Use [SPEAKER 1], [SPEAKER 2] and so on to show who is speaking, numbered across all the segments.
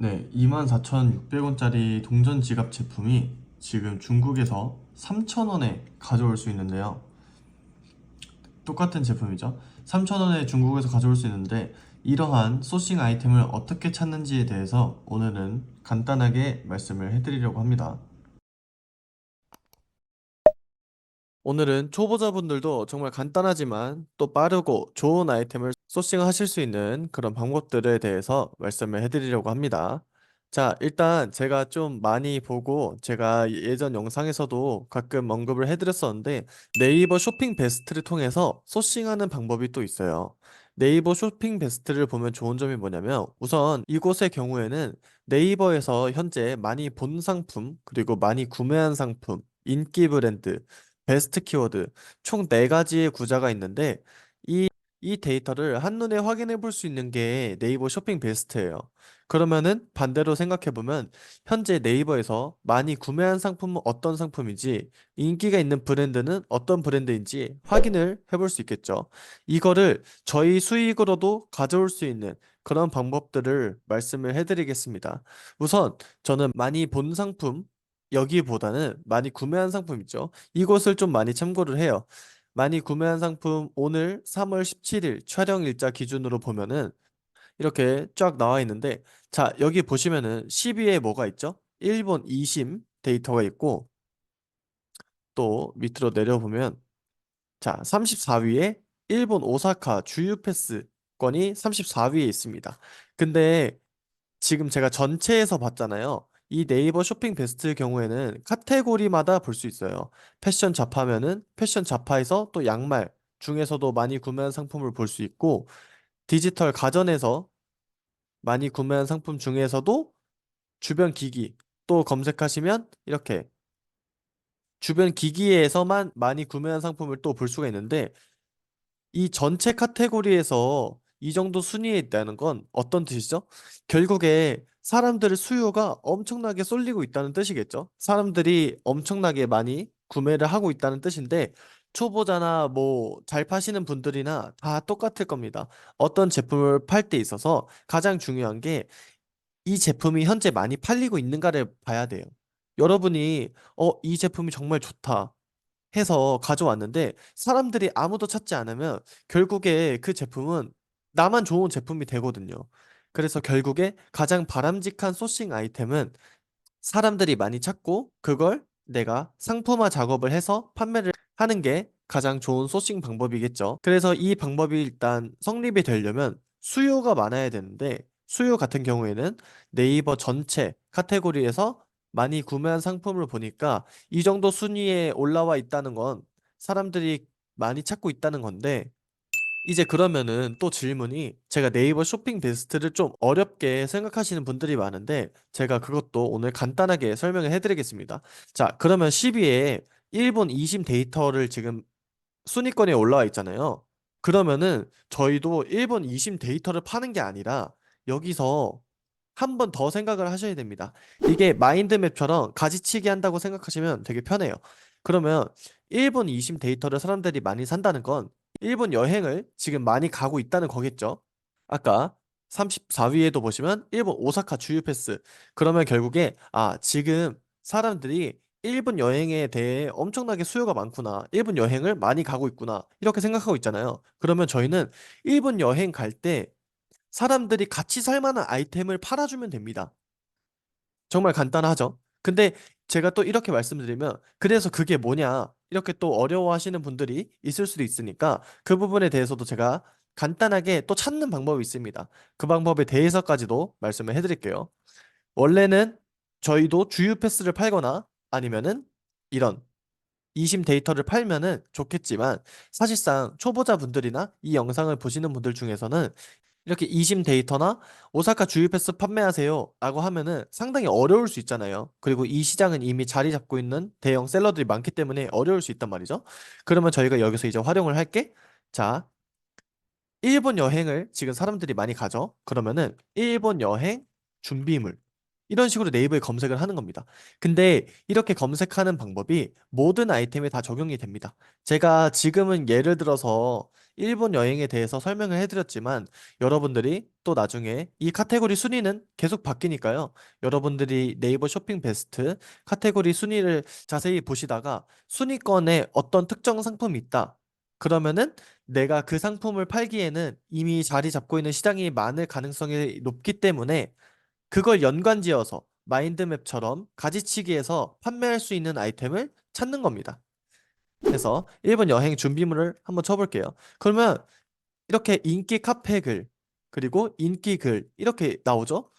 [SPEAKER 1] 네, 24,600원짜리 동전 지갑 제품이 지금 중국에서 3,000원에 가져올 수 있는데요. 똑같은 제품이죠. 3,000원에 중국에서 가져올 수 있는데 이러한 소싱 아이템을 어떻게 찾는지에 대해서 오늘은 간단하게 말씀을 해드리려고 합니다. 오늘은 초보자분들도 정말 간단하지만 또 빠르고 좋은 아이템을 소싱하실 수 있는 그런 방법들에 대해서 말씀을 해드리려고 합니다. 자, 일단 제가 좀 많이 보고 제가 예전 영상에서도 가끔 언급을 해드렸었는데 네이버 쇼핑 베스트를 통해서 소싱하는 방법이 또 있어요. 네이버 쇼핑 베스트를 보면 좋은 점이 뭐냐면 우선 이곳의 경우에는 네이버에서 현재 많이 본 상품 그리고 많이 구매한 상품 인기 브랜드 베스트 키워드 총 네가지의 구자가 있는데 이, 이 데이터를 한눈에 확인해 볼 수 있는 게 네이버 쇼핑 베스트예요. 그러면은 반대로 생각해 보면 현재 네이버에서 많이 구매한 상품은 어떤 상품인지 인기가 있는 브랜드는 어떤 브랜드인지 확인을 해 볼 수 있겠죠. 이거를 저희 수익으로도 가져올 수 있는 그런 방법들을 말씀을 해드리겠습니다. 우선 저는 많이 본 상품 여기보다는 많이 구매한 상품 있죠. 이것을 좀 많이 참고를 해요. 많이 구매한 상품 오늘 3월 17일 촬영 일자 기준으로 보면은 이렇게 쫙 나와 있는데 자, 여기 보시면은 10위에 뭐가 있죠? 일본 이심 데이터가 있고 또 밑으로 내려보면 자, 34위에 일본 오사카 주유 패스 건이 34위에 있습니다. 근데 지금 제가 전체에서 봤잖아요. 이 네이버 쇼핑 베스트 경우에는 카테고리마다 볼 수 있어요. 패션 잡화면은 패션 잡화에서 또 양말 중에서도 많이 구매한 상품을 볼 수 있고 디지털 가전에서 많이 구매한 상품 중에서도 주변 기기 또 검색하시면 이렇게 주변 기기에서만 많이 구매한 상품을 또 볼 수가 있는데 이 전체 카테고리에서 이 정도 순위에 있다는 건 어떤 뜻이죠? 결국에 사람들의 수요가 엄청나게 쏠리고 있다는 뜻이겠죠? 사람들이 엄청나게 많이 구매를 하고 있다는 뜻인데 초보자나 뭐 잘 파시는 분들이나 다 똑같을 겁니다. 어떤 제품을 팔 때 있어서 가장 중요한 게 이 제품이 현재 많이 팔리고 있는가를 봐야 돼요. 여러분이 어, 이 제품이 정말 좋다. 해서 가져왔는데 사람들이 아무도 찾지 않으면 결국에 그 제품은 나만 좋은 제품이 되거든요. 그래서 결국에 가장 바람직한 소싱 아이템은 사람들이 많이 찾고 그걸 내가 상품화 작업을 해서 판매를 하는 게 가장 좋은 소싱 방법이겠죠. 그래서 이 방법이 일단 성립이 되려면 수요가 많아야 되는데 수요 같은 경우에는 네이버 전체 카테고리에서 많이 구매한 상품을 보니까 이 정도 순위에 올라와 있다는 건 사람들이 많이 찾고 있다는 건데 이제 그러면은 또 질문이 제가 네이버 쇼핑 베스트를 좀 어렵게 생각하시는 분들이 많은데 제가 그것도 오늘 간단하게 설명을 해드리겠습니다. 자, 그러면 10위에 일본 이심 데이터를 지금 순위권에 올라와 있잖아요. 그러면은 저희도 일본 이심 데이터를 파는 게 아니라 여기서 한 번 더 생각을 하셔야 됩니다. 이게 마인드맵처럼 가지치기 한다고 생각하시면 되게 편해요. 그러면 일본 이심 데이터를 사람들이 많이 산다는 건 일본 여행을 지금 많이 가고 있다는 거겠죠. 아까 34위에도 보시면 일본 오사카 주유 패스. 그러면 결국에 아, 지금 사람들이 일본 여행에 대해 엄청나게 수요가 많구나. 일본 여행을 많이 가고 있구나. 이렇게 생각하고 있잖아요. 그러면 저희는 일본 여행 갈 때 사람들이 같이 살 만한 아이템을 팔아주면 됩니다. 정말 간단하죠? 근데 제가 또 이렇게 말씀드리면 그래서 그게 뭐냐 이렇게 또 어려워하시는 분들이 있을 수도 있으니까 그 부분에 대해서도 제가 간단하게 또 찾는 방법이 있습니다. 그 방법에 대해서까지도 말씀을 해드릴게요. 원래는 저희도 주유 패스를 팔거나 아니면은 이런 이심 데이터를 팔면은 좋겠지만 사실상 초보자분들이나 이 영상을 보시는 분들 중에서는 이렇게 이심 데이터나 오사카 주유 패스 판매하세요 라고 하면은 상당히 어려울 수 있잖아요. 그리고 이 시장은 이미 자리 잡고 있는 대형 셀러들이 많기 때문에 어려울 수 있단 말이죠. 그러면 저희가 여기서 이제 활용을 할게. 자, 일본 여행을 지금 사람들이 많이 가죠. 그러면은 일본 여행 준비물 이런 식으로 네이버에 검색을 하는 겁니다. 근데 이렇게 검색하는 방법이 모든 아이템에 다 적용이 됩니다. 제가 지금은 예를 들어서 일본 여행에 대해서 설명을 해드렸지만 여러분들이 또 나중에 이 카테고리 순위는 계속 바뀌니까요. 여러분들이 네이버 쇼핑 베스트 카테고리 순위를 자세히 보시다가 순위권에 어떤 특정 상품이 있다. 그러면은 내가 그 상품을 팔기에는 이미 자리 잡고 있는 시장이 많을 가능성이 높기 때문에 그걸 연관지어서 마인드맵처럼 가지치기해서 판매할 수 있는 아이템을 찾는 겁니다. 그래서 일본 여행 준비물을 한번 쳐볼게요. 그러면 이렇게 인기 카페 글, 그리고 인기 글, 이렇게 나오죠?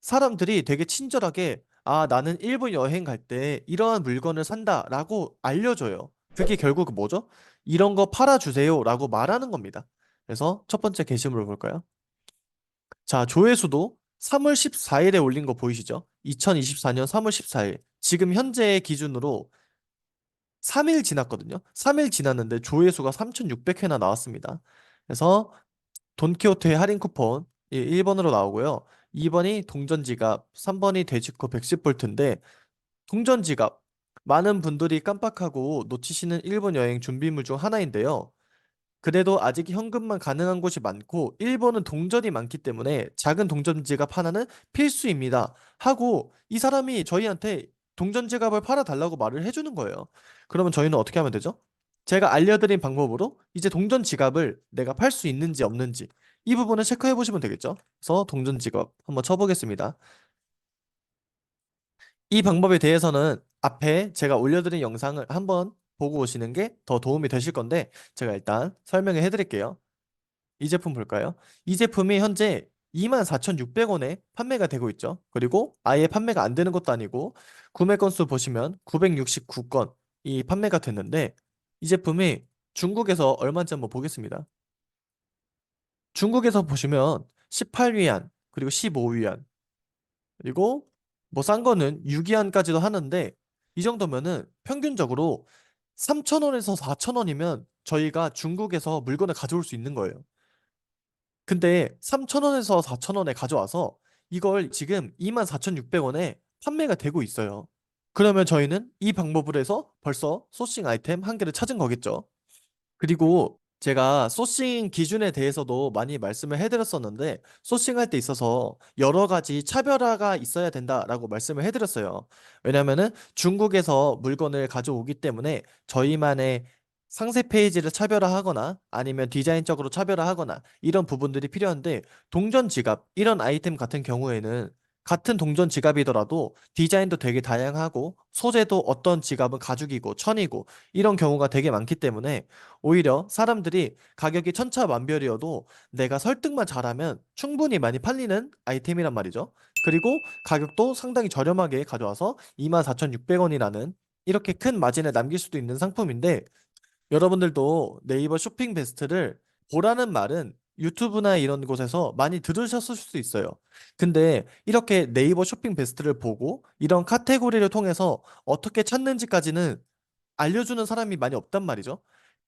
[SPEAKER 1] 사람들이 되게 친절하게, 아, 나는 일본 여행 갈 때 이러한 물건을 산다 라고 알려줘요. 그게 결국 뭐죠? 이런 거 팔아주세요 라고 말하는 겁니다. 그래서 첫 번째 게시물을 볼까요? 자, 조회수도 3월 14일에 올린 거 보이시죠? 2024년 3월 14일. 지금 현재 기준으로 3일 지났거든요. 3일 지났는데 조회수가 3,600회나 나왔습니다. 그래서 돈키호테 할인 쿠폰 1번으로 나오고요. 2번이 동전 지갑, 3번이 돼지코 110볼트인데 동전 지갑 많은 분들이 깜빡하고 놓치시는 일본 여행 준비물 중 하나인데요. 그래도 아직 현금만 가능한 곳이 많고 일본은 동전이 많기 때문에 작은 동전 지갑 하나는 필수입니다. 하고 이 사람이 저희한테 동전 지갑을 팔아달라고 말을 해주는 거예요. 그러면 저희는 어떻게 하면 되죠? 제가 알려드린 방법으로 이제 동전 지갑을 내가 팔 수 있는지 없는지 이 부분을 체크해 보시면 되겠죠. 그래서 동전 지갑 한번 쳐보겠습니다. 이 방법에 대해서는 앞에 제가 올려드린 영상을 한번 보고 오시는 게 더 도움이 되실 건데 제가 일단 설명을 해드릴게요. 이 제품 볼까요? 이 제품이 현재 24,600원에 판매가 되고 있죠. 그리고 아예 판매가 안 되는 것도 아니고 구매 건수 보시면 969건이 판매가 됐는데 이 제품이 중국에서 얼마인지 한번 보겠습니다. 중국에서 보시면 18위안 그리고 15위안 그리고 뭐 싼 거는 6위안까지도 하는데 이 정도면은 평균적으로 3,000원에서 4,000원이면 저희가 중국에서 물건을 가져올 수 있는 거예요. 근데 3,000원에서 4,000원에 가져와서 이걸 지금 24,600원에 판매가 되고 있어요. 그러면 저희는 이 방법으로 해서 벌써 소싱 아이템 한 개를 찾은 거겠죠. 그리고 제가 소싱 기준에 대해서도 많이 말씀을 해드렸었는데 소싱할 때 있어서 여러 가지 차별화가 있어야 된다라고 말씀을 해드렸어요. 왜냐면은 중국에서 물건을 가져오기 때문에 저희만의 상세 페이지를 차별화하거나 아니면 디자인적으로 차별화하거나 이런 부분들이 필요한데 동전 지갑 이런 아이템 같은 경우에는 같은 동전 지갑이더라도 디자인도 되게 다양하고 소재도 어떤 지갑은 가죽이고 천이고 이런 경우가 되게 많기 때문에 오히려 사람들이 가격이 천차만별이어도 내가 설득만 잘하면 충분히 많이 팔리는 아이템이란 말이죠. 그리고 가격도 상당히 저렴하게 가져와서 24,600원이라는 이렇게 큰 마진을 남길 수도 있는 상품인데 여러분들도 네이버 쇼핑 베스트를 보라는 말은 유튜브나 이런 곳에서 많이 들으셨을 수도 있어요. 근데 이렇게 네이버 쇼핑 베스트를 보고 이런 카테고리를 통해서 어떻게 찾는지까지는 알려주는 사람이 많이 없단 말이죠.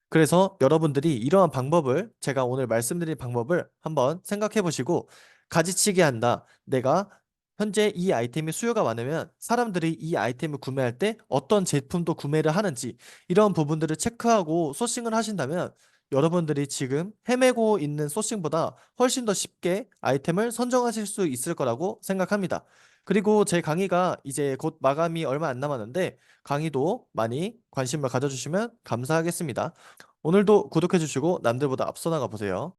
[SPEAKER 1] 그래서 여러분들이 이러한 방법을 제가 오늘 말씀드린 방법을 한번 생각해 보시고 가지치기 한다. 내가 현재 이 아이템이 수요가 많으면 사람들이 이 아이템을 구매할 때 어떤 제품도 구매를 하는지 이런 부분들을 체크하고 소싱을 하신다면 여러분들이 지금 헤매고 있는 소싱보다 훨씬 더 쉽게 아이템을 선정하실 수 있을 거라고 생각합니다. 그리고 제 강의가 이제 곧 마감이 얼마 안 남았는데 강의도 많이 관심을 가져주시면 감사하겠습니다. 오늘도 구독해주시고 남들보다 앞서 나가 보세요.